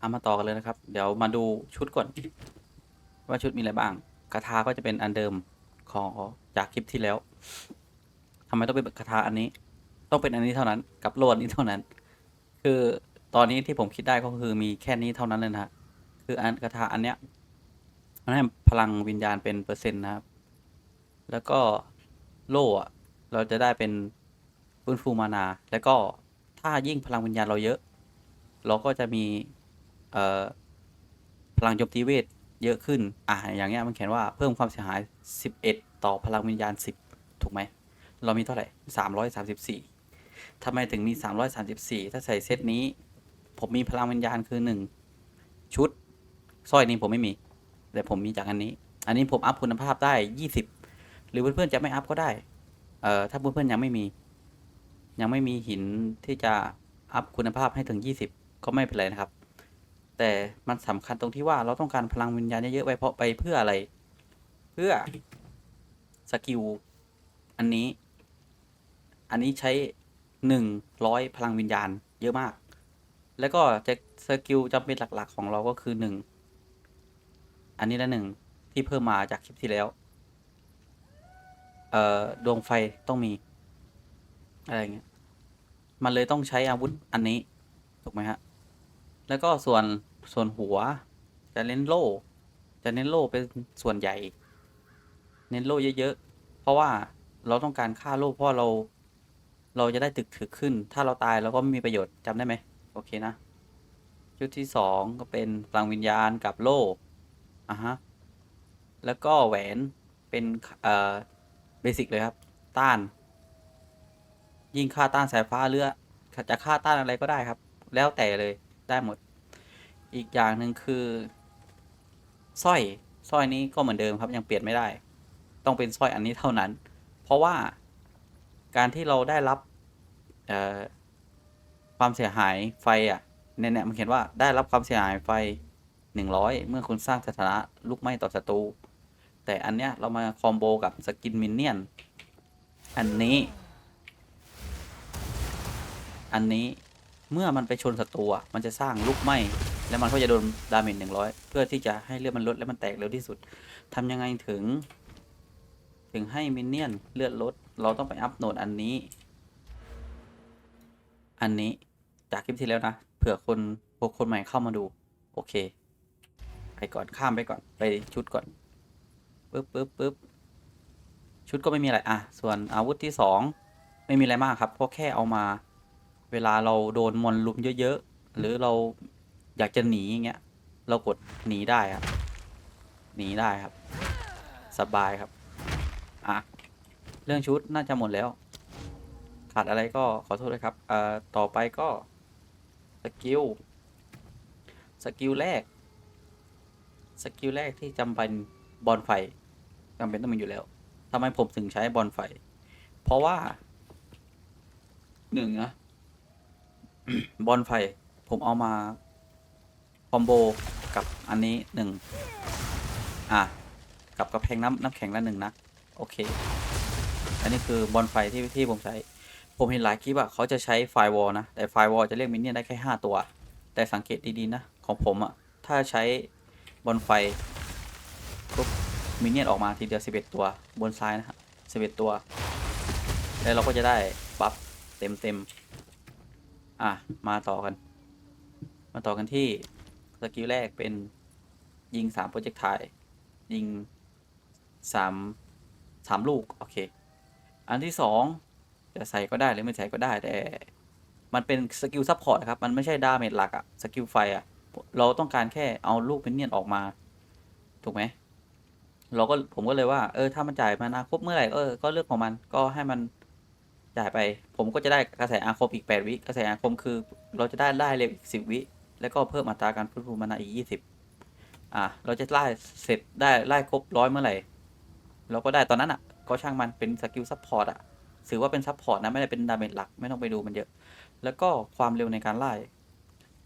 เอามาต่อกันเลยนะครับ เดี๋ยวมาดูชุดก่อน ว่าชุดมีอะไรบ้างคาถาก็จะเป็นอันเดิมของจากคลิปที่แล้ว ไมต้องเป็นคาถาอันนี้ ต้องเป็นอันนี้เท่านั้น กับโลอันนี้เท่านั้น คือตอนนี้ที่ผมคิดได้ก็คือมีแค่นี้เท่านั้นเลยนะ คืออันคาถาอันเนี้ยมันให้พลังวิญญาณเป็นเปอร์เซ็นต์นะครับ แล้วก็โล่อะเราจะได้เป็นฟื้นฟูมานา แล้วก็ถ้ายิ่งพลังวิญญาณเราเยอะ เราก็จะมีเอ่อพลังโจมตีเวทเยอะขึ้น อ่าอย่างเงี้ยมันเขียนว่าเพิ่มความเสียหาย 11 ต่อพลังวิญญาณ 10 ถูกไหม เรามีเท่าไหร่ 334ทำไมถึงมี 334 ถ้าใส่เซตนี้ ผมมีพลังวิญญาณคือ 1 ชุดสร้อยนี้ผมไม่มี แต่ผมมีจากอันนี้ อันนี้ผมอัพคุณภาพได้ 20 หรือเพื่อนๆจะไม่อัพก็ได้ เอ่อ ถ้าเพื่อนๆยังไม่มี ยังไม่มีหินที่จะอัพคุณภาพให้ถึง 20 ก็ไม่เป็นไรนะครับ แต่มันสำคัญตรงที่ว่าเราต้องการพลังวิญญาณเยอะๆไปเพราะไปเพื่ออะไร เพื่อสกิลอันนี้ อันนี้ใช้หนึ่งร้อยพลังวิญญาณเยอะมาก แล้วก็จะสกิลจำเป็นหลักๆ ของเราก็คือหนึ่งอันนี้ละหนึ่งที่เพิ่มมาจากคลิปที่แล้ว เอ่อ ดวงไฟต้องมี อะไรเงี้ย มันเลยต้องใช้อาวุธอันนี้ ถูกไหมฮะ แล้วก็ส่วนส่วนหัว จะเน้นโล่ จะเน้นโล่เป็นส่วนใหญ่ เน้นโล่เยอะๆ เพราะว่าเราต้องการฆ่าโล่เพราะเรา เราจะได้ตึกถึกขึ้น ถ้าเราตายเราก็ไม่มีประโยชน์จำได้ไหมโอเคนะ ชุดที่สองก็เป็นพลังวิญญาณกับโล่อะฮะ แล้วก็แหวนเป็นเอ่อเบสิกเลยครับ ต้าน ยิ่งค่าต้านสายฟ้าเรือจะค่าต้านอะไรก็ได้ครับ แล้วแต่เลยได้หมด อีกอย่างหนึ่งคือสร้อยสร้อยนี้ก็เหมือนเดิมครับยังเปลี่ยนไม่ได้ ต้องเป็นสร้อยอันนี้เท่านั้น เพราะว่า การที่เราได้รับความเสียหายไฟอะเนี่ยเนี่ยมันเขียนว่าได้รับความเสียหายไฟหนึ่งร้อยเมื่อคุณสร้างสถานะลุกไหม้ต่อศัตรูแต่อันเนี้ยเรามาคอมโบกับสกินมินเนี่ยน อันนี้ อันนี้เมื่อมันไปชนศัตรูอะมันจะสร้างลุกไหม้แล้วมันก็จะโดนดาเมจหนึ่งร้อยเพื่อที่จะให้เลือดมันลดและมันแตกเร็วที่สุดทำยังไงถึง ถึงให้มินเนี่ยนเลือดลด เราต้องไปอัพโหนดอันนี้ อันนี้จากคลิปที่แล้วนะ เผื่อคนพวกคนใหม่เข้ามาดู โอเค ไปก่อนข้ามไปก่อนไปชุดก่อนปึ๊บปึ๊บปึ๊บชุดก็ไม่มีอะไร อะ ส่วนอาวุธที่สองไม่มีอะไรมากครับเพราะแค่เอามา เวลาเราโดนมอนลุมเยอะๆ หรือเราอยากจะหนีอย่างเงี้ย เรากดหนีได้ครับ หนีได้ครับ สบายครับ อะ เรื่องชุดน่าจะหมดแล้ว ขาดอะไรก็ขอโทษด้วยครับเอ่อต่อไปก็สกิลสกิลแรกสกิลแรกที่จำเป็นบอลไฟจำเป็นต้องมีอยู่แล้วทำไมผมถึงใช้บอลไฟ เพราะว่าหนึ่งนะบอลไฟ ผมเอามา คอมโบกับอันนี้หนึ่งอะ กับกระแพงน้ำน้ำแข็งละหนึ่งนะ โอเค อันนี้คือบอลไฟที่ที่ผมใช้ ผมเห็นหลายคลิปอะเขาจะใช้ไฟวอลนะ แต่ไฟวอลจะเรียกมินเนี่ยนได้แค่ห้าตัว แต่สังเกตดีๆนะ ของผมอะถ้าใช้บอลไฟปุ๊บมินเนี่ยนออกมาทีเดียวสิบเอ็ดตัวบนซ้ายนะฮะสิบเอ็ดตัว แล้วเราก็จะได้บัฟเต็มเต็มๆอะ มาต่อกัน มาต่อกันที่สกิลแรกเป็นยิงสามโปรเจกต์ไทยิงสามสามลูก โอเค อันที่สองจะใส่ก็ได้หรือไม่ใส่ก็ได้แต่ มันเป็นสกิลซัพพอร์ตครับ มันไม่ใช่ดาเมจหลักอะสกิลไฟอะเราต้องการแค่เอาลูกเป็นเนียนออกมา ถูกไหมเราก็ผมก็เลยว่า เออ ถ้ามันจ่ายมานาครบเมื่อไหร่เออก็เลือกของมันก็ให้มันจ่ายไป ผมก็จะได้กระแสอาคมอีก 8 วิกระแสอาคมคือ เราจะได้ได้เร็วอีก 10 วิ แล้วก็เพิ่มอัตราการฟื้นฟูมานาอีก 20 อะเราจะไล่เสร็จได้ไล่ครบร้อยเมื่อไหร่ เราก็ได้ตอนนั้นอะ ก็ช่างมันเป็นสกิลซัพพอร์ตอะถือว่าเป็นซัพพอร์ตนะไม่ได้เป็นดาเมจหลักไม่ต้องไปดูมันเยอะ แล้วก็ความเร็วในการไล่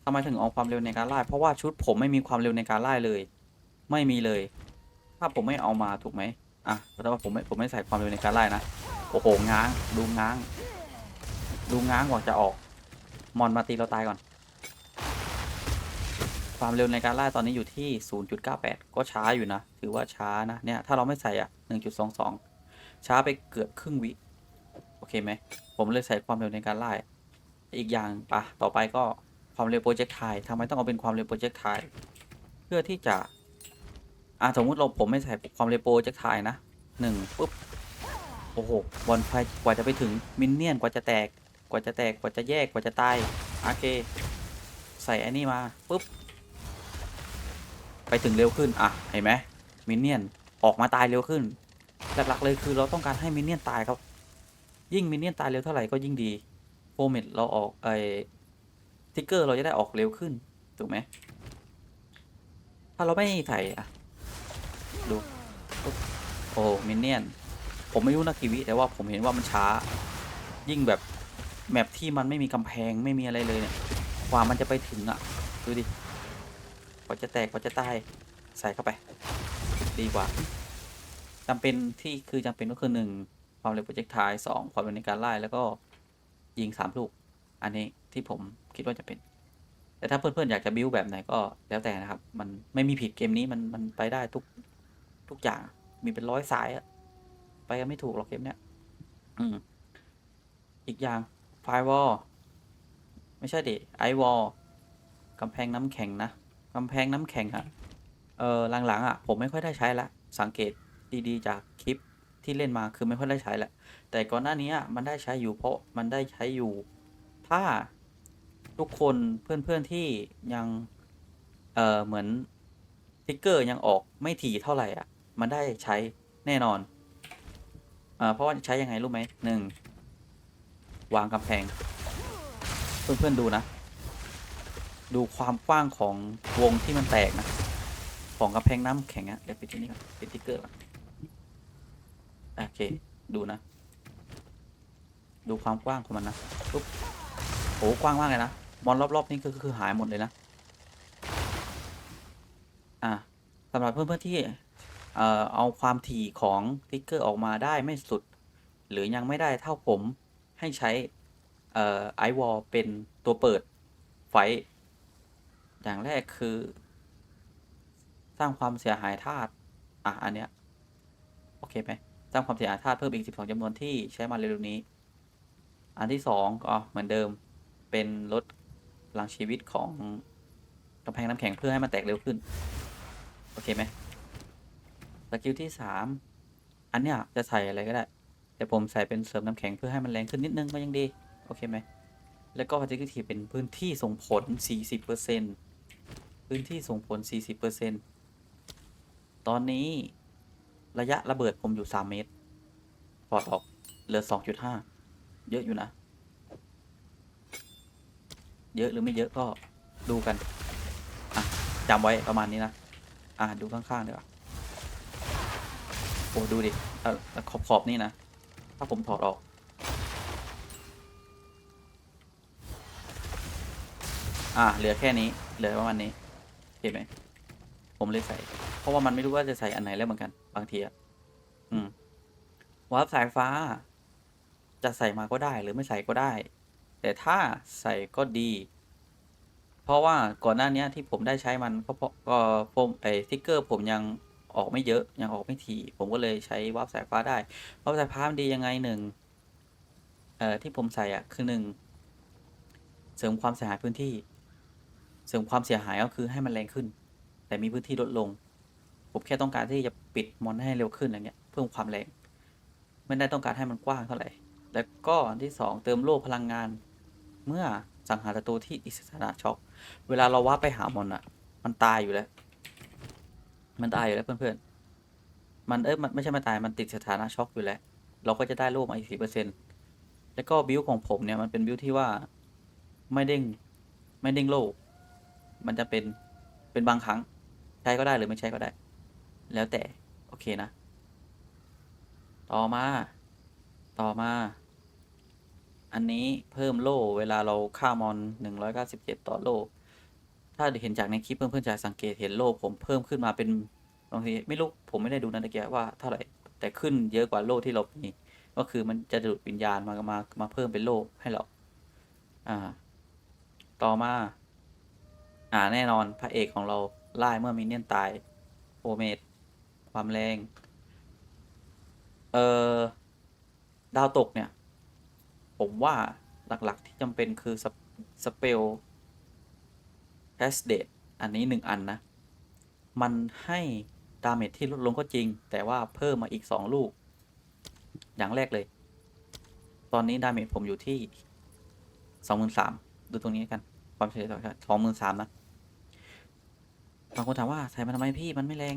ทำไมถึงเอาความเร็วในการไล่เพราะว่าชุดผมไม่มีความเร็วในการไล่เลย ไม่มีเลย ถ้าผมไม่เอามาถูกไหมอะแต่ว่าผมไม่ผมไม่ใส่ความเร็วในการไล่นะโอ้โหง้างดูง้าง ดูง้างกว่าจะออก มอนมาตีเราตายก่อน ความเร็วในการไล่ตอนนี้อยู่ที่ 0.98 ก็ช้าอยู่นะ ถือว่าช้านะเนี่ยถ้าเราไม่ใส่อะ 1.22 ช้าไปเกือบครึ่งวิ โอเคไหม ผมเลยใส่ความเร็วในการไล่ อีกอย่างปะต่อไปก็ความเร็วโปรเจกต์ไททำไมต้องเอาเป็นความเร็วโปรเจกต์ไทเพื่อที่จะอะสมมุติเราผมไม่ใส่ความเร็วโปรเจกต์ไทนะหนึ่งปุ๊บ โอ้โหบอลไฟกว่าจะไปถึงมินเนี่ยนกว่าจะแตก กว่าจะแตกกว่าจะแยกกว่าจะตายโอเค ใส่อันนี้มาปุ๊บ ไปถึงเร็วขึ้น อะ เห็นไหมมินเนี่ยนออกมาตายเร็วขึ้น หลักๆเลยคือเราต้องการให้มินเนี่ยนตายครับ ยิ่งมินเนี่ยนตายเร็วเท่าไหร่ก็ยิ่งดีโฟเมตเราออกไอทิกเกอร์เราจะได้ออกเร็วขึ้น ถูกไหม ถ้าเราไม่ใส่อะดู โอ้มินเนี่ยน ผมไม่รู้นะกีวิแต่ว่าผมเห็นว่ามันช้า ยิ่งแบบแมปที่มันไม่มีกำแพงไม่มีอะไรเลยเนี่ยกว่ามันจะไปถึงอะดูดิกว่าจะแตกกว่าจะตาย ใส่เข้าไป ดีกว่า จำเป็นที่คือจำเป็นก็คือหนึ่งความเร็วโปรเจกต์ไทสองความเร็วในการไล่แล้วก็ยิงสามลูก อันนี้ที่ผมคิดว่าจะเป็น แต่ถ้าเพื่อนๆอยากจะบิวแบบไหนก็แล้วแต่นะครับ มันไม่มีผิดเกมนี้มันมันไปได้ทุกทุกอย่างมีเป็นร้อยสายอะไปกันไม่ถูกหรอกเกมเนี้ยอืมอีกอย่างไฟวอลไม่ใช่ดิไอวอลกำแพงน้ำแข็งนะกำแพงน้ำแข็งอะเออหลังๆอะผมไม่ค่อยได้ใช้ละสังเกต ดีๆ จากคลิปที่เล่นมาคือไม่ค่อยได้ใช้แหละ แต่ก่อนหน้านี้มันได้ใช้อยู่เพราะมันได้ใช้อยู่ ถ้าทุกคนเพื่อนๆที่ยัง เออเหมือนติ๊กเกอร์ยังออกไม่ถี่เท่าไหร่อะ มันได้ใช้แน่นอนอ่าเพราะว่าใช้ยังไงรู้ไหมหนึ่งวางกำแพง เพื่อนๆดูนะ ดูความกว้างของวงที่มันแตกนะ ของกำแพงน้ำแข็งอะเดี๋ยวปิดที่นี่ก่อนปิดติ๊กเกอร์ก่อน โอเค ดูนะ ดูความกว้างของมันนะปุ๊บโอ้กว้างมากเลยนะมอนรอบๆนี่คือคือหายหมดเลยนะ อะสำหรับเพื่อนๆที่เอ่อเอาความถี่ของติ๊กเกอร์ออกมาได้ไม่สุด หรือยังไม่ได้เท่าผมให้ใช้เอ่อไอวอลเป็นตัวเปิดไฟ อย่างแรกคือ สร้างความเสียหายธาตุอะ อันเนี้ย โอเคไหม สร้างความเสียหายธาตุเพิ่มอีก 12จำนวนที่ใช้มาเร็วนี้ อันที่สองก็เหมือนเดิมเป็นลดพลังชีวิตของกำแพงน้ำแข็งเพื่อให้มันแตกเร็วขึ้น โอเคไหมสกิลที่สามอันเนี้ยจะใส่อะไรก็ได้ แต่ผมใส่เป็นเสริมน้ำแข็งเพื่อให้มันแรงขึ้นนิดนึงก็ยังดี โอเคไหมแล้วก็ particularity เป็นพื้นที่ส่งผล 40%พื้นที่ส่งผล 40%ตอนนี้ ระยะระเบิดผมอยู่3เมตรถอดออกเหลือ2.5เยอะอยู่นะ เยอะหรือไม่เยอะก็ดูกัน อะจำไว้ประมาณนี้นะ อะดูข้างๆดีกว่าโอ้ดูดิเออขอบขอบๆนี่นะ ถ้าผมถอดออก อะเหลือแค่นี้ เหลือประมาณนี้เห็นไหม ผมเลยใส่ เพราะว่ามันไม่รู้ว่าจะใส่อันไหนแล้วเหมือนกัน บางทีอะอืมวาร์ปสายฟ้า จะใส่มาก็ได้หรือไม่ใส่ก็ได้ แต่ถ้าใส่ก็ดี เพราะว่าก่อนหน้านี้ที่ผมได้ใช้มันก็เพราะก็ผมไอ้สติ๊กเกอร์ ผมยังออกไม่เยอะยังออกไม่ถี่ผมก็เลยใช้วาร์ปสายฟ้าได้วาร์ปสายฟ้ามันดียังไงหนึ่งเอ่อที่ผมใส่อะคือหนึ่งเสริมความเสียหายพื้นที่ เสริมความเสียหายก็คือให้มันแรงขึ้น แต่มีพื้นที่ลดลง ผมแค่ต้องการที่จะปิดมอนให้เร็วขึ้นอะไรเงี้ยเพิ่มความแรง ไม่ได้ต้องการให้มันกว้างเท่าไหร่ แล้วก็อันที่สองเติมโล่พลังงาน เมื่อสังหารศัตรูที่อิสระช็อกเวลาเราว่าไปหามอนอะมันตายอยู่แล้ว มันตายอยู่แล้วเพื่อนๆ มันเอ้ยมันไม่ใช่มันตายมันติดสถานะช็อกอยู่แล้ว เราก็จะได้โล่มาอีกสี่เปอร์เซ็นต์แล้วก็บิวของผมเนี่ยมันเป็นบิวที่ว่าไม่เด้งไม่เด้งโล่มันจะเป็นเป็นบางครั้งใช้ก็ได้หรือไม่ใช้ก็ได้ แล้วแต่ โอเคนะ ต่อมา ต่อมา อันนี้เพิ่มโล่ เวลาเราฆ่ามอนหนึ่งร้อยเก้าสิบเจ็ดต่อโล่ ถ้าเห็นจากในคลิปเพื่อนๆจะสังเกตเห็นโล่ผมเพิ่มขึ้นมาเป็นบางทีไม่รู้ผมไม่ได้ดูนาฬิกาว่าเท่าไหร่ แต่ขึ้นเยอะกว่าโล่ที่เรามีก็คือมันจะดูดวิญญาณมามามาเพิ่มเป็นโล่ให้เรา อ่า ต่อมา อ่าแน่นอนพระเอกของเราไล่เมื่อมินเนี่ยนตายโอเมด ความแรง เอ่อ ดาวตกเนี่ย ผมว่าหลัก ๆ ที่จำเป็นคือสเปสเปลแพสเดตอันนี้หนึ่งอันนะ มันให้ดาเมจที่ลดลงก็จริง แต่ว่าเพิ่มมาอีกสองลูก อย่างแรกเลย ตอนนี้ดาเมจผมอยู่ที่สองหมื่นสามดูตรงนี้กัน ความเฉลี่ยสองหมื่นสามนะบางคนถามว่าใส่มันทำไมพี่มันไม่แรง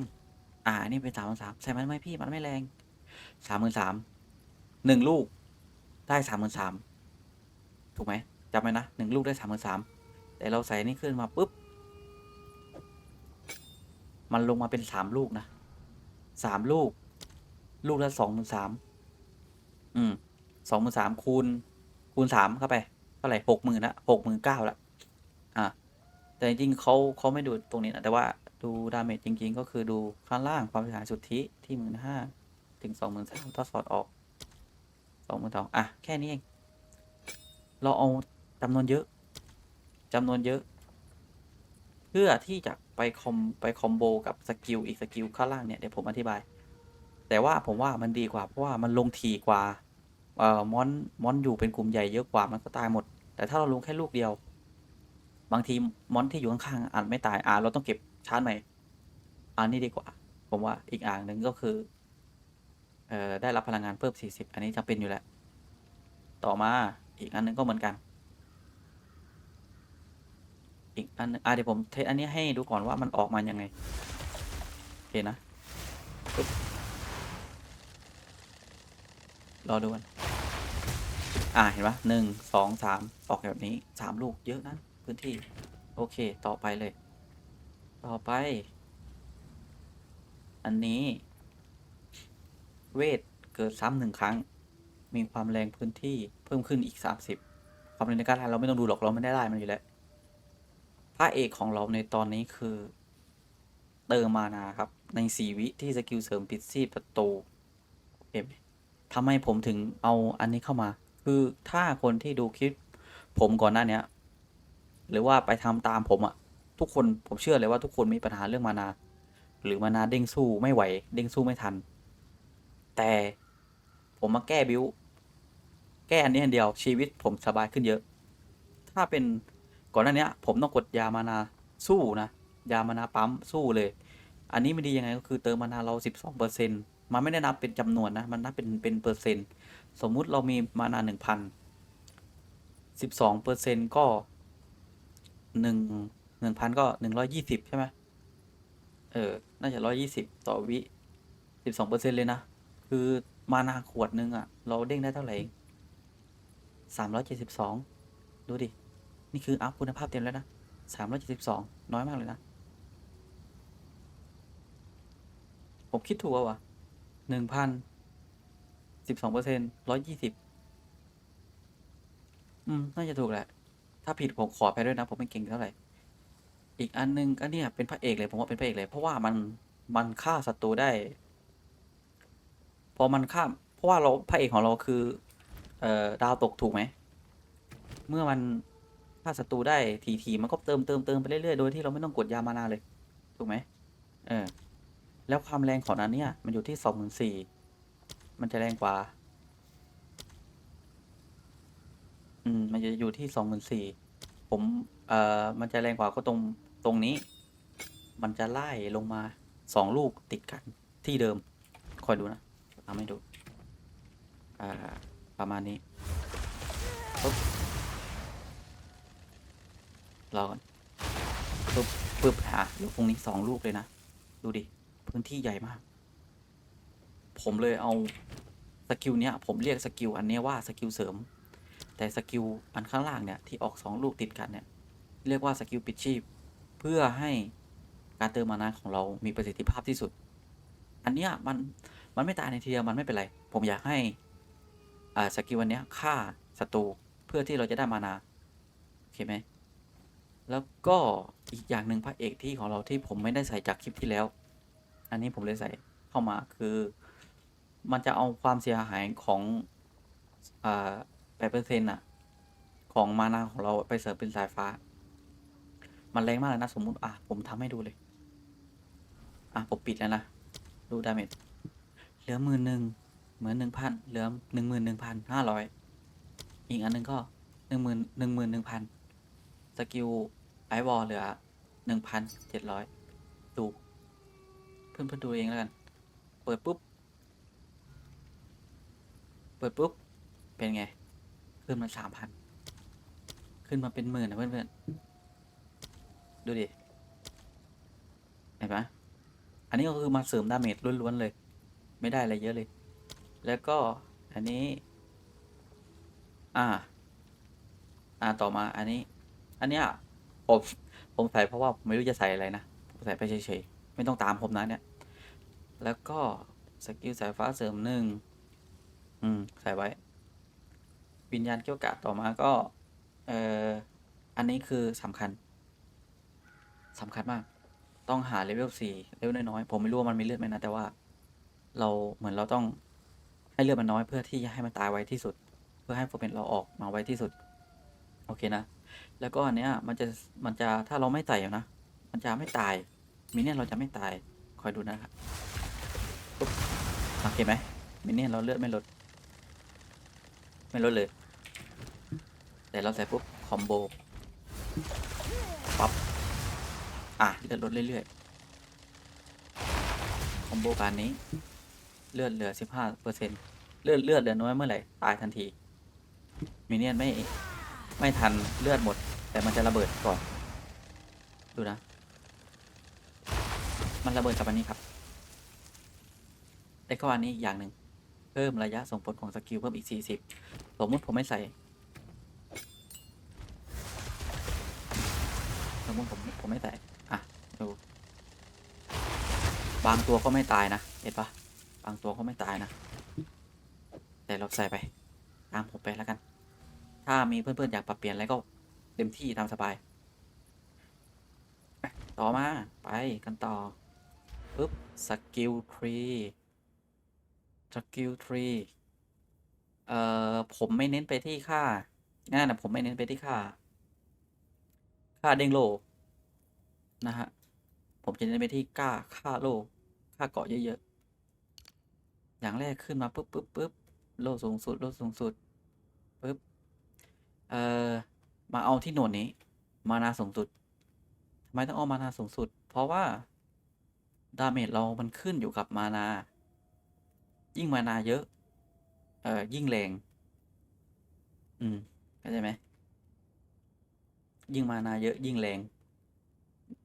อ่า นี่เป็นสามหมื่นสามใส่มันทำไมพี่มันไม่แรงสามหมื่นสามหนึ่งลูก ได้สามหมื่นสามถูกไหมจำไว้นะหนึ่งลูกได้สามหมื่นสามแต่เราใส่นี่ขึ้นมาปุ๊บ มันลงมาเป็นสามลูกนะสามลูก ลูกละสองหมื่นสามอืมสองหมื่นสามคูณ คูณสามเข้าไปเท่าไหร่หกหมื่นละหกหมื่นเก้าละอ่าแต่จริงๆเขาเขาไม่ดูตรงนี้นะแต่ว่า ดูดาเมจจริง ๆ ก็คือดูข้างล่างความเสียหายสุทธิที่หมื่นห้าถึงสองหมื่นสามถ้าสอดออกสองหมื่นสองอะ แค่นี้เอง เราเอาจำนวนเยอะจำนวนเยอะ เพื่อที่จะไปคอมไปคอมโบกับสกิลอีกสกิลข้างล่างเนี่ย เดี๋ยวผมอธิบาย แต่ว่าผมว่ามันดีกว่า เพราะว่ามันลงทีกว่าเอ่อมอนมอนอยู่เป็นกลุ่มใหญ่เยอะกว่ามันก็ตายหมด แต่ถ้าเราลงแค่ลูกเดียว บางทีมอนที่อยู่ข้างๆอาจไม่ตายอ่าเราต้องเก็บ ชาร์จใหม่ อันนี้ดีกว่า ผมว่าอีกอ่างหนึ่งก็คือ เอ่อ ได้รับพลังงานเพิ่ม 40 อันนี้จำเป็นอยู่แล้วต่อมาอีกอันหนึงก็เหมือนกัน อีกอันนึงอะเดี๋ยวผมเทสอันนี้ให้ดูก่อนว่ามันออกมายังไงโอเคนะรอดูกันอ่าเห็นปะหนึ่งสองสามออกแบบนี้สามลูกเยอะนะพื้นที่ โอเค ต่อไปเลย ต่อไป อันนี้ เวท เกิดซ้ำหนึ่งครั้ง มีความแรงพื้นที่เพิ่มขึ้นอีก 30 ความแรงในการไล่เราไม่ต้องดูหรอกเราไม่ได้ไล่มันอยู่แล้วพระเอกของเราในตอนนี้คือ เติมมานาครับ ในสีวิที่สกิลเสริมปิดซีประตูเห็มทำไมผมถึงเอาอันนี้เข้ามา คือถ้าคนที่ดูคลิปผมก่อนหน้าเนี้ยหรือว่าไปทำตามผมอะ ทุกคนผมเชื่อเลยว่าทุกคนมีปัญหาเรื่องมานา หรือมานาเด้งสู้ไม่ไหว เด้งสู้ไม่ทัน แต่ผมมาแก้บิวแก้อันนี้อันเดียวชีวิตผมสบายขึ้นเยอะ ถ้าเป็นก่อนหน้าเนี้ยผมต้องกดยามานาสู้นะ ยามานาปั๊มสู้เลย อันนี้ไม่ดียังไงก็คือเติมมานาเราสิบสองเปอร์เซ็นมันไม่ได้นับเป็นจำนวนนะ มันนับเป็นเป็นเปอร์เซ็นต์ สมมุติเรามีมานาหนึ่งพันสิบสองเปอร์เซ็นก็หนึ่ง หนึ่งพันก็หนึ่งร้อยยี่สิบใช่ไหมเออ น่าจะร้อยี่สิบต่อวิสิบสองเปอร์เซ็นเลยนะ คือมานาขวดนึงอะ่ะ เราเด้งได้เท่าไหร่สามร้อยเจ็ดสิบสองดูดิ นี่คืออัพคุณภาพเต็มแล้วนะสามร้อยเจ็ดสิบสองน้อยมากเลยนะ ผมคิดถูกวะหนึ่งพันสิบสองเปอร์เซ็นร้อยยี่สิบอืม น่าจะถูกแหละ ถ้าผิดผมขอไปด้วยนะ ผมไม่เก่งเท่าไหร่ อีกอันหนึงก็เนี่ยเป็นพระเอกเลยผมว่าเป็นพระเอกเลย เพราะว่ามันมันฆ่าศัตรูได้ พอมันฆ่า เพราะว่าเราพระเอกของเราคือ เอ่อดาวตกถูกไหม เมื่อมันฆ่าศัตรูได้ทีทีมันก็เติมเติมเติมไปเรื่อยๆโดยที่เราไม่ต้องกดยามานาเลย ถูกไหมเออ แล้วความแรงของอันเนี้ยมันอยู่ที่สองหมื่นสี่มันจะแรงกว่า อืม มันจะอยู่ที่สองหมื่นสี่ผม อ่อมันจะแรงกว่าก็ตรงตรงนี้ มันจะไล่ลงมาสองลูกติดกันที่เดิม คอยดูนะทำให้ดูอ่าประมาณนี้ปุ๊บรอก่อนปุ๊บปุ๊บหาลูกตรงนี้สองลูกเลยนะ ดูดิ พื้นที่ใหญ่มาก ผมเลยเอาสกิลเนี้ย ผมเรียกสกิลอันนี้ว่าสกิลเสริม แต่สกิลอันข้างล่างเนี่ยที่ออกสองลูกติดกันเนี่ย เรียกว่าสกิลปิดชีพ เพื่อให้การเติมมานาของเรามีประสิทธิภาพที่สุด อันเนี้ยมัน มันไม่ตายในทีเดียวมันไม่เป็นไร ผมอยากให้อ่าสกิลวันเนี้ยฆ่าศัตรูเพื่อที่เราจะได้มานาโอเคไหมแล้วก็อีกอย่างหนึ่งพระเอกที่ของเราที่ผมไม่ได้ใส่จากคลิปที่แล้ว อันนี้ผมเลยใส่เข้ามาคือมันจะเอาความเสียหายของแปดเปอร์เซ็นต์อะของมานาของเราไปเสริมเป็นสายฟ้า มันแรงมากเลยนะสมมุติ อะ ผมทำให้ดูเลย อะ ผมปิดแล้วนะ ดูดาเมจ เหลือหมื่นหนึ่งเหมือนหนึ่งพัน เหลือหนึ่งหมื่นหนึ่งพันห้าร้อย อีกอันหนึ่งก็หนึ่งหมื่นหนึ่งหมื่นหนึ่งพัน สกิลไอวอลเหลือหนึ่งพันเจ็ดร้อยดู เพื่อนเพื่อนๆดูเองแล้วกัน เปิดปุ๊บ เปิดปุ๊บ เป็นไง ขึ้นมาสามพัน ขึ้นมาเป็นหมื่นนะเพื่อนเพื่อนๆ ดูดิ เห็นปะอันนี้ก็คือมาเสริมดาเมจล้วนๆเลย ไม่ได้อะไรเยอะเลย แล้วก็อันนี้ อ่า อ่าต่อมาอันนี้ อันเนี้ยผมผมใส่เพราะว่าผมไม่รู้จะใส่อะไรนะผมใส่ไปเฉยๆไม่ต้องตามผมนะเนี่ย แล้วก็สกิลสายฟ้าเสริมหนึ่งอืมใส่ไว้ วิญญาณเกี่ยวกาดต่อมาก็ เอ่ออันนี้คือสำคัญ สำคัญมาก ต้องหาเลเวลสี่เลเวลน้อยๆผมไม่รู้ว่ามันมีเลือดไหมนะ แต่ว่า เราเหมือนเราต้องให้เลือดมันน้อยเพื่อที่จะให้มันตายไวที่สุด เพื่อให้โฟเมนเราออกมาไวที่สุด โอเคนะ แล้วก็อันเนี้ยมันจะมันจะถ้าเราไม่ใส่นะ มันจะไม่ตาย มินเนี่ยเราจะไม่ตาย คอยดูนะครับปุ๊บโอเคไหมมินเนี่ยเราเลือดไม่ลด ไม่ลดเลย แต่เราใส่ปุ๊บคอมโบ อะเลือดลดเรื่อยๆคอมโบการนี้ เลือดเหลือสิบห้าเปอร์เซ็นเลือดเลือดเหลือน้อยเมื่อไหร่ตายทันทีมินเนี่ยนไม่ไม่ทันเลือดหมด แต่มันจะระเบิดก่อน ดูนะ มันระเบิดกับอันนี้ครับแล้วก็อันนี้อย่างหนึ่งเพิ่มระยะส่งผลของสกิลเพิ่มอีก 40 สมมุติผมไม่ใส่ สมมติผมผมไม่ใส่ อะ ดู บางตัวก็ไม่ตายนะ เห็นปะบางตัวก็ไม่ตายนะ แต่เราใส่ไป ตามผมไปแล้วกัน ถ้ามีเพื่อนๆ อยากปรับเปลี่ยนอะไรก็เต็มที่ตามสบาย ต่อมาไปกันต่อปึ๊บสกิลทรีสกิลทรีเอ่อ ผมไม่เน้นไปที่ค่านั่นนะผมไม่เน้นไปที่ค่า ค่าเด้งโลนะฮะผมจะเน้นไปที่ค่าค่าโลก ค่าเกาะเยอะๆ อย่างแรกขึ้นมาปุ๊บปุ๊บปุ๊บโลสูงสุดโลสูงสุดปุ๊บ เอ่อ มาเอาที่หน่วยนี้ มานาสูงสุดทำไมต้องเอามานาสูงสุด เพราะว่า ดาเมจเรามันขึ้นอยู่กับมานา ยิ่งมานาเยอะ เอ่อ ยิ่งแรง อืมเข้าใจไหม ยิ่งมานาเยอะยิ่งแรง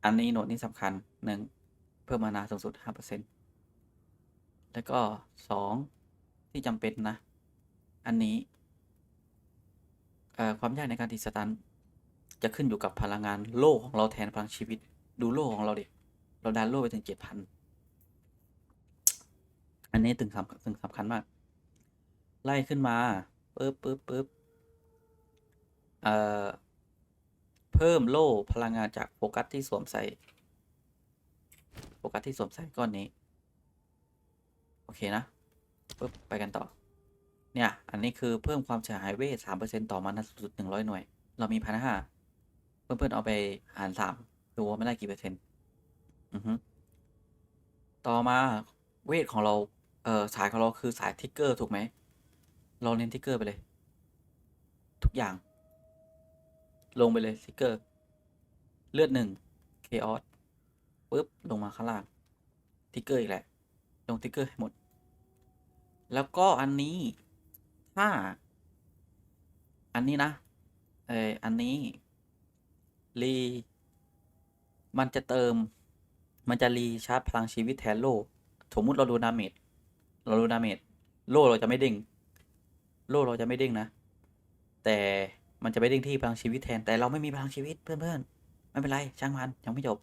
อันนี้โน้ตนี้สำคัญหนึ่ง เพิ่มมานาสูงสุดห้าเปอร์เซ็นแล้วก็สองที่จำเป็นนะ อันนี้ความยากในการตีสตันจะขึ้นอยู่กับพลังงานโล่ของเราแทนพลังชีวิต ดูโล่ของเราดิเราดันโล่ไปถึงเจ็ดพันอันนี้ถึงสำถึงสำคัญมาก ไล่ขึ้นมาปึ๊บปึ๊บปึ๊บเอ่อเพิ่มโล่พลังงานจากโฟกัสที่สวมใส่ โฟกัสที่สวมใส่ก้อนนี้ โอเคนะปึ๊บไปกันต่อ เนี่ย อันนี้คือเพิ่มความเสียหายเวทสามเปอร์เซ็นต์ต่อมานะสุดหนึ่งร้อยหน่วย เรามีพันห้าเพื่อนๆเอาไปหารสามดูว่าไม่ได้กี่เปอร์เซ็นต์อือฮึต่อมาเวทของเรา เอ่อสายของเราคือสายทิกเกอร์ถูกไหมเราเน้นทิกเกอร์ไปเลย ทุกอย่าง ลงไปเลยทิกเกอร์ เลือดหนึ่งเคออส ปุ๊บลงมาข้างล่างทิกเกอร์อีกแหละ ลงทิกเกอร์ให้หมด แล้วก็อันนี้ถ้า อันนี้นะเอออันนี้รีมันจะเติม มันจะรีชาร์จพลังชีวิตแทนโล่สมมุติเราดูดาเมจเราดูดาเมจโล่เราจะไม่เด้งโล่เราจะไม่เด้งนะ แต่มันจะไปเด้งที่พลังชีวิตแทนแต่เราไม่มีพลังชีวิตเพื่อนๆไม่เป็นไรช่างมันยังไม่จบ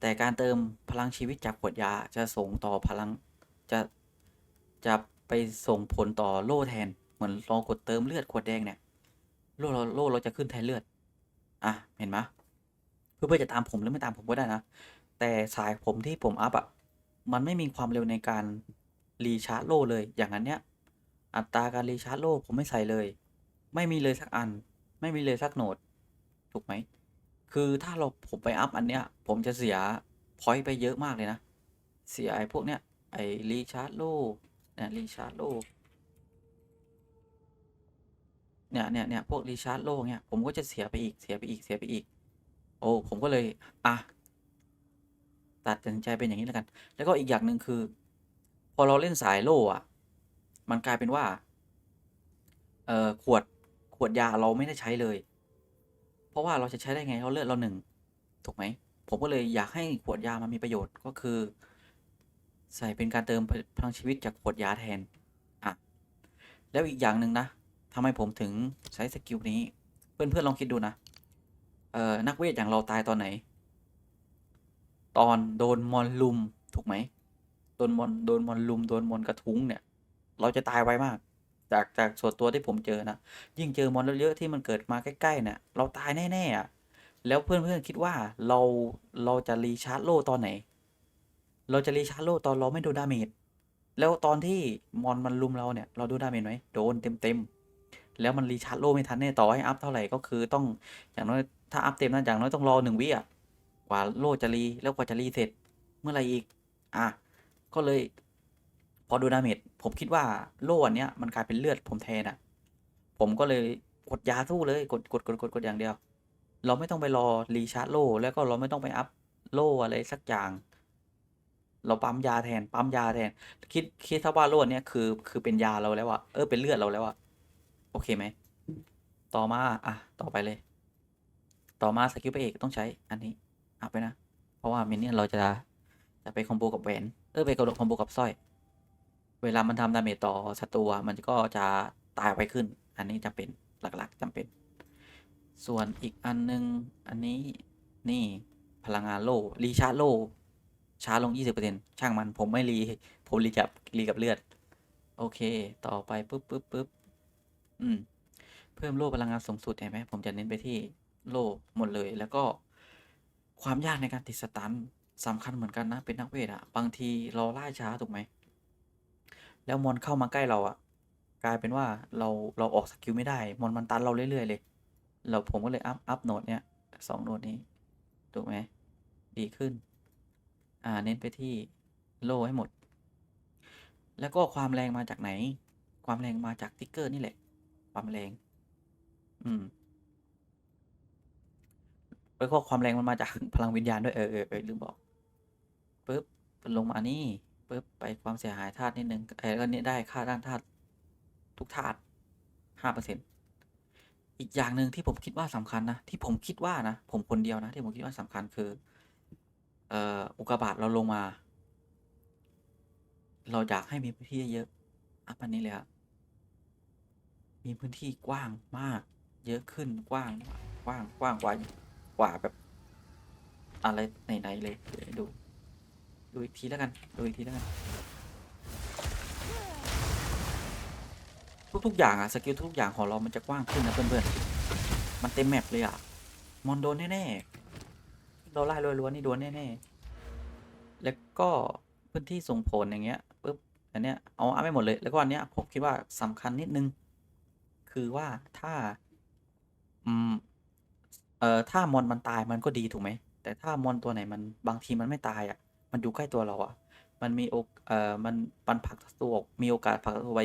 แต่การเติมพลังชีวิตจากขวดยาจะส่งต่อพลังจะจะไปส่งผลต่อโล่แทน เหมือนเรากดเติมเลือดขวดแดงเนี่ยโล่เราโล่เราจะขึ้นแทนเลือด อะเห็นไหมเพื่อนๆจะตามผมหรือไม่ตามผมก็ได้นะ แต่สายผมที่ผมอัพอะมันไม่มีความเร็วในการรีชาร์จโล่เลย อย่างนั้นเนี้ยอัตราการรีชาร์จโล่ผมไม่ใส่เลย ไม่มีเลยสักอัน ไม่มีเลยสักโหนด ถูกไหม คือถ้าเราผมไปอัพอันเนี้ย ผมจะเสียพอยต์ไปเยอะมากเลยนะ เสียไอ้พวกเนี้ย ไอ้รีชาร์จโลเนี่ยรีชาร์จโลเนี่ยเนี่ยเนี่ยพวกรีชาร์จโลเนี่ยผมก็จะเสียไปอีกเสียไปอีกเสียไปอีก โอ้ผมก็เลยอะตัดสินใจเป็นอย่างนี้แล้วกัน แล้วก็อีกอย่างหนึ่งคือ พอเราเล่นสายโล่อะมันกลายเป็นว่า เอ่อขวดขวดยาเราไม่ได้ใช้เลย ราะว่าเราจะใช้ได้ไงเราเลือดเราหนึ่งถูกไหม ผมก็เลยอยากให้ขวดยามันมีประโยชน์ก็คือ ใส่เป็นการเติมพลังชีวิตจากขวดยาแทนอะแล้วอีกอย่างหนึ่งนะทำไมผมถึงใช้สกิลนี้ เพื่อนๆลองคิดดูนะเอ่อนักเวทอย่างเราตายตอนไหน ตอนโดนมอนลุมถูกไหมโดนมอนโดนมอนลุมโดนมอนกระทุ้งเนี่ย เราจะตายไวมาก จากจากส่วนตัวที่ผมเจอนะ ยิ่งเจอมอนเยอะๆที่มันเกิดมาใกล้ๆเนี่ยเราตายแน่ๆอะแล้วเพื่อนๆคิดว่าเราเราจะรีชาร์จโล่ตอนไหน เราจะรีชาร์จโล่ตอนเราไม่โดนดาเมจแล้วตอนที่มอนมันลุมเราเนี่ยเราโดนดาเมจไหมโดนเต็มๆแล้วมันรีชาร์จโล่ไม่ทันแน่ต่อให้อัพเท่าไหร่ก็คือต้องอย่างน้อยถ้าอัพเต็มนะอย่างน้อยต้องรอหนึ่งวิอะกว่าโล่จะรีแล้วกว่าจะรีเสร็จเมื่อไหรอีก อะก็เลย พอดนดาเมจผมคิดว่าโล่อันเนี้ยมันกลายเป็นเลือดผมแทนอะผมก็เลยกดยาสู้เลยกดกดกดกดกดอย่างเดียว เราไม่ต้องไปรอรีชาร์จโล่แล้วก็เราไม่ต้องไปอัพโล่อะไรสักอย่าง เราปั๊มยาแทนปั๊มยาแทน คิดคิดซะว่าโล่อนเนี้ยคือ คือเป็นยาเราแล้วอะเออเป็นเลือดเราแล้วอะโอเคไหมต่อมาอะต่อไปเลย ต่อมาสกิลพระเอกต้องใช้อันนี้อัพไปนะ เพราะว่ามินเนี่ยเราจะจะไปคอมโบกับแหวนเออไปกับคอมโบกับสร้อย เวลามันทำดาเมจต่อศัตรูมันก็จะตายไวขึ้น อันนี้จำเป็นหลักๆจำเป็น ส่วนอีกอันหนึง อันนี้นี่พลังงานโล่รีชาร์จโล่ช้าลง 20%ช่างมันผมไม่รี ผมรีกับรีกับเลือด โอเค ต่อไปปุ๊บปุ๊บปุ๊บอืม เพิ่มโล่พลังงานสูงสุดเห็นไหมผมจะเน้นไปที่โล่หมดเลย แล้วก็ความยากในการติดสตันสำคัญเหมือนกันนะ เป็นนักเวทอะบางทีเราล่าช้าถูกไหม แล้วมอนเข้ามาใกล้เราอะกลายเป็นว่าเราเราออกสกิลไม่ได้ มอนมันตันเราเรื่อยๆเลย เราผมก็เลยอัพอัพโหนดเนี้ย2โหนดนี้ถูกไหมดีขึ้น อ่าเน้นไปที่โล่ให้หมด แล้วก็ความแรงมาจากไหน ความแรงมาจากติ๊กเกอร์นี่แหละ ความแรง อืมแล้วก็ความแรงมันมาจากพลังวิญญาณด้วยเออเออเออลืมบอกปึ๊บลงมานี่ ปึ๊บไปความเสียหายธาตุนิดหนึ่งเออก็เนี่ยได้ค่าด้านธาตุทุกธาตุ5%อีกอย่างหนึ่งที่ผมคิดว่าสำคัญนะที่ผมคิดว่านะผมคนเดียวนะที่ผมคิดว่าสำคัญคือเอ่ออุกกาบาตเราลงมา เราอยากให้มีพื้นที่เยอะอัพอันนี้เลยครับมีพื้นที่กว้างมาก เยอะขึ้นกว้างกว้างกว้างกว่ากว่าแบบ อะไรไหนๆเลยเดี๋ยวดู ดูอีกทีแล้วกัน ดูอีกทีแล้วกัน ทุกๆอย่างอะสกิลทุกอย่างของเรามันจะกว้างขึ้นนะเพื่อนๆ มันเต็มแมปเลยอะมอนโดนแน่ๆเราไล่รัวๆนี่โดนแน่ๆ แล้วก็พื้นที่ส่งผลอย่างเงี้ยปึ๊บอันเนี้ยเอาอัพให้หมดเลย แล้วก็อันเนี้ยผมคิดว่าสำคัญนิดนึง คือว่าถ้า อืม เอ่อ ถ้ามอนมันตายมันก็ดีถูกไหม แต่ถ้ามอนตัวไหนมันบางทีมันไม่ตายอะ มันอยู่ใกล้ตัวเราอะมันมีโอกเอ่อมันมันผลักศัตรูออกมีโอกาสผลักศัตรูไว้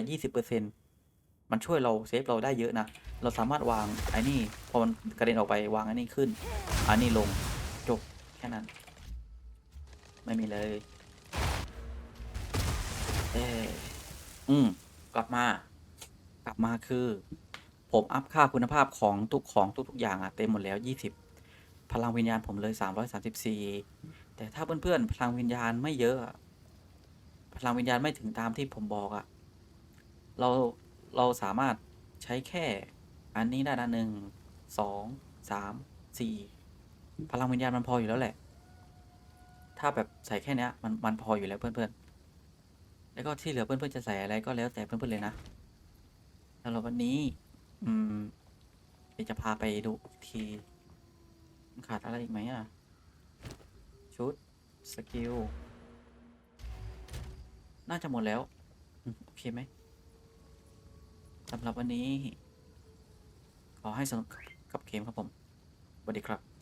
20%มันช่วยเราเซฟเราได้เยอะนะ เราสามารถวางไอ้นี่พอมันกระเด็นออกไปวางไอ้นี่ขึ้น อันนี้ลงจบแค่นั้น ไม่มีเลย เอ๊อืม กลับมา กลับมาคือ ผมอัพค่าคุณภาพของทุกของทุกๆอย่างอะเต็มหมดแล้ว20พลังวิญญาณผมเลย334 แต่ถ้าเพื่อนๆ พลังวิญญาณไม่เยอะอะพลังวิญญาณไม่ถึงตามที่ผมบอกอะเราเราสามารถใช้แค่ อันนี้ได้นะ1 2 3 4พลังวิญญาณมันพออยู่แล้วแหละ ถ้าแบบใส่แค่เนี้ยมันมันพออยู่แล้วเพื่อนๆ แล้วก็ที่เหลือเพื่อนๆจะใส่อะไรก็แล้วแต่เพื่อนๆเลยนะสำหรับวันนี้ อืมจะพาไปดูทีขาดอะไรอีกไหมอะ ชุด สกิล น่าจะหมดแล้ว โอเคไหมสำหรับวันนี้ ขอให้สนุกกับเกมครับผมสวัสดีครับ